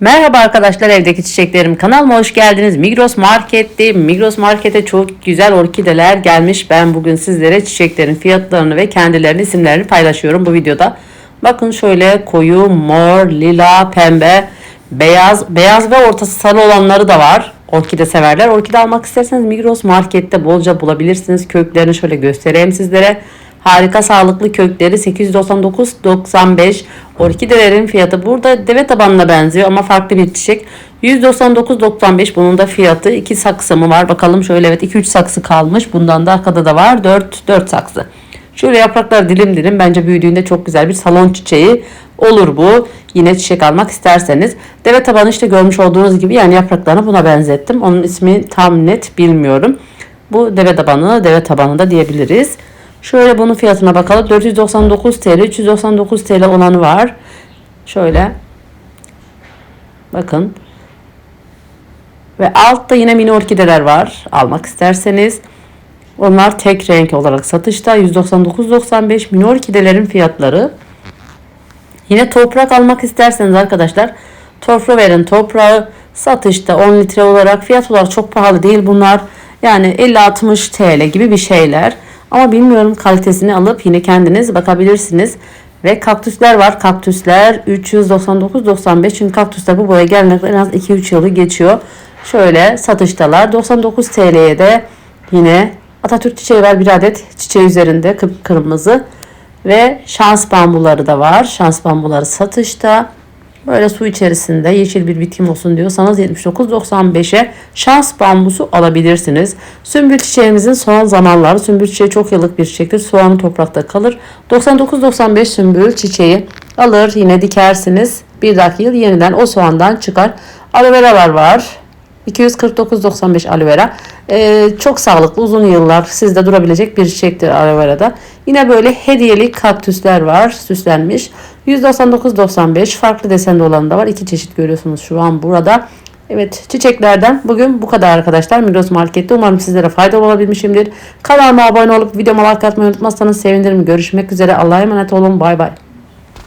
Merhaba arkadaşlar evdeki çiçeklerim kanalıma hoş geldiniz. Migros Market'te Migros Market'e çok güzel orkideler gelmiş. Ben bugün sizlere çiçeklerin fiyatlarını ve kendilerinin isimlerini paylaşıyorum bu videoda. Bakın şöyle koyu, mor, lila, pembe, beyaz, beyaz ve ortası sarı olanları da var. Orkide severler. Orkide almak isterseniz Migros Market'te bolca bulabilirsiniz. Köklerini şöyle göstereyim sizlere. Harika sağlıklı kökleri 899.95. Orkidelerin fiyatı burada deve tabanına benziyor ama farklı bir çiçek. 199.95 bunun da fiyatı. 2 saksı mı var? Bakalım şöyle evet 2-3 saksı kalmış. Bundan da arkada da var 4 4 saksı. Şöyle yapraklar dilim dilim bence büyüdüğünde çok güzel bir salon çiçeği olur bu. Yine çiçek almak isterseniz. Deve tabanı işte görmüş olduğunuz gibi yani yapraklarını buna benzettim. Onun ismi tam net bilmiyorum. Bu deve tabanı, deve tabanı da diyebiliriz. Şöyle bunun fiyatına bakalım. 499 TL, 399 TL olanı var. Şöyle. Bakın. Ve altta yine mini orkideler var. Almak isterseniz. Onlar tek renk olarak satışta. 199.95 mini orkidelerin fiyatları. Yine toprak almak isterseniz arkadaşlar tofra verin toprağı satışta 10 litre olarak fiyat olarak çok pahalı değil bunlar. Yani 50-60 TL gibi bir şeyler. Ama bilmiyorum kalitesini alıp yine kendiniz bakabilirsiniz. Ve kaktüsler var. Kaktüsler 399.95 çünkü kaktüsler bu boya gelene kadar en az 2-3 yılı geçiyor. Şöyle satıştalar. 99 TL'ye de yine Atatürk çiçeği var bir adet. Çiçeği üzerinde kıpkırmızı. Ve şans bambuları da var. Şans bambuları satışta. Böyle su içerisinde yeşil bir bitkim olsun diyorsanız 79.95'e şans bambusu alabilirsiniz. Sümbül çiçeğimizin son zamanları sümbül çiçeği çok yıllık bir çiçektir. Soğanı toprakta kalır. 99.95 sümbül çiçeği alır yine dikersiniz. Bir dahaki yıl yeniden o soğandan çıkar. Aloe veralar var. 249.95 aloe vera. Ee, çok sağlıklı uzun yıllar sizde durabilecek bir çiçektir aloe vera'da. Yine böyle hediyelik kaktüsler var süslenmiş. 199.95 farklı desende olanı da var. İki çeşit görüyorsunuz şu an burada. Evet çiçeklerden bugün bu kadar arkadaşlar. Migros Market'te umarım sizlere faydalı olabilmişimdir. Kanalıma abone olup videoma like atmayı unutmazsanız sevinirim. Görüşmek üzere. Allah'a emanet olun. Bay bay.